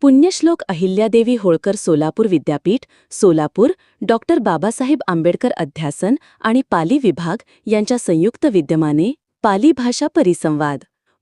पुण्यश्लोक अहिल्यादेवी होळकर सोलापूर विद्यापीठ सोलापूर डॉक्टर बाबासाहेब आंबेडकर अध्यासन आणि पाली विभाग यांच्या संयुक्त विद्यमाने पाली भाषा परिसंवाद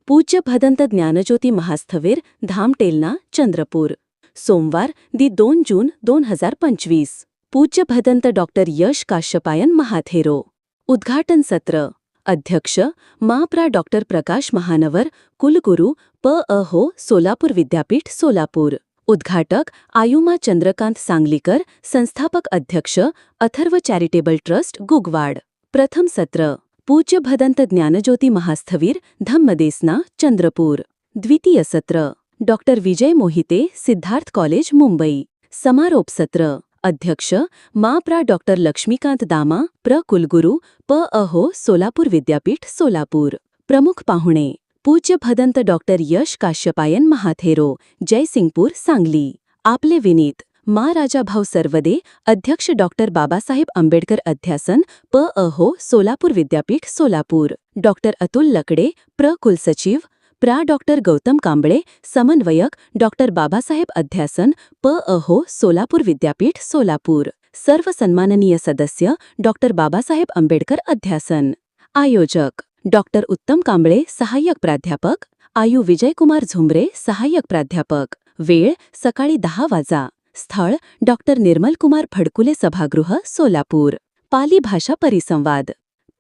पूज्य भदंत ज्ञानज्योती महास्थवीर धामटेलना चंद्रपूर. सोमवार दि दोन जून दोन हजार पंचवीस. पूज्य भदंत डॉक्टर यश काश्यपायन महाथेरो. उद्घाटन सत्र. अध्यक्ष माप्रा डॉक्टर प्रकाश महानवर कुलगुरू प. अ. हो. सोलापूर विद्यापीठ सोलापूर. उद्घाटक आयुमा चंद्रकांत सांगलीकर संस्थापक अध्यक्ष अथर्व चॅरिटेबल ट्रस्ट गुगवाड. प्रथम सत्र पूज्य भदंत ज्ञानज्योती महास्थवीर धम्मदेसना चंद्रपूर. द्वितीय सत्र डॉक्टर विजय मोहिते सिद्धार्थ कॉलेज मुंबई. समारोप सत्र अध्यक्ष माप्रा डॉक्टर लक्ष्मीकांत दामा प्र कुलगुरू प अहो सोलापूर विद्यापीठ सोलापूर. प्रमुख पाहुणे पूज्य भदंत डॉक्टर यश काश्यपायन महाथेरो जयसिंगपूर सांगली. आपले विनीत मा राजाभाऊ सर्वदे अध्यक्ष डॉक्टर बाबासाहेब आंबेडकर अध्यासन प अहो सोलापूर विद्यापीठ सोलापूर. डॉक्टर अतुल लकडे प्र कुलसचिव प्रा. डॉक्टर गौतम कांबळे समन्वयक डॉक्टर बाबासाहेब अध्यासन प. अहो सोलापूर विद्यापीठ सोलापूर. सर्व सन्माननीय सदस्य डॉक्टर बाबासाहेब आंबेडकर अध्यासन. आयोजक डॉक्टर उत्तम कांबळे सहाय्यक प्राध्यापक. आयु विजयकुमार झुंबरे सहाय्यक प्राध्यापक. वेळ सकाळी दहा वाजा. स्थळ डॉक्टर निर्मलकुमार फडकुले सभागृह सोलापूर. पाली भाषा परिसंवाद.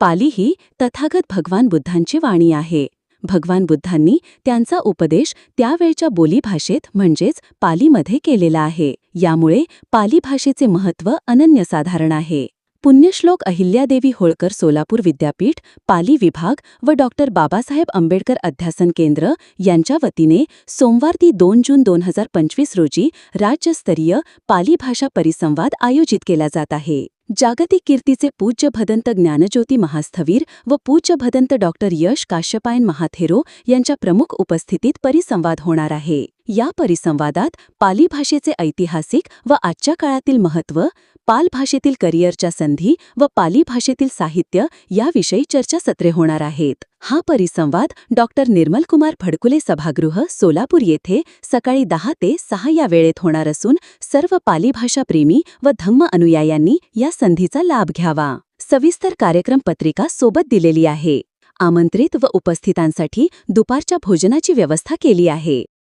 पाली ही तथागत भगवान बुद्धांची वाणी आहे. भगवान बुद्धांनी त्यांचा उपदेश त्यावेळच्या बोलीभाषेत म्हणजेच पालीमध्ये केलेला आहे. यामुळे पाली भाषेचे महत्त्व अनन्यसाधारण आहे. पुण्यश्लोक अहिल्यादेवी होळकर सोलापूर विद्यापीठ पाली विभाग व डॉक्टर बाबासाहेब आंबेडकर अध्यासन केंद्र यांच्या वतीने सोमवार ती दोन जून दोन हजार पंचवीस रोजी राज्यस्तरीय पाली भाषा परिसंवाद आयोजित केला जात आहे. जागतिक कीर्तीचे पूज्य भदंत ज्ञानज्योती महास्थवीर व पूज्य भदंत डॉक्टर यश काश्यपायन महाथेरो यांच्या प्रमुख उपस्थितीत परिसंवाद होणार आहे. या परिसंवादात पाली भाषेचे ऐतिहासिक व आजच्या काळातील महत्त्व पाल भाषेतील करिअरच्या संधी व पाली भाषेतील साहित्य याविषयी चर्चासत्रे होणार आहेत. हा परिसंवाद डॉक्टर निर्मलकुमार फडकुले सभागृह सोलापूर येथे सकाळी दहा ते सहा या वेळेत होणार असून सर्व पाली भाषाप्रेमी व धम्म अनुयायांनी या संधीचा लाभ घ्यावा. सविस्तर कार्यक्रम पत्रिका सोबत दिलेली आहे. आमंत्रित व उपस्थितांसाठी दुपारच्या भोजनाची व्यवस्था केली आहे.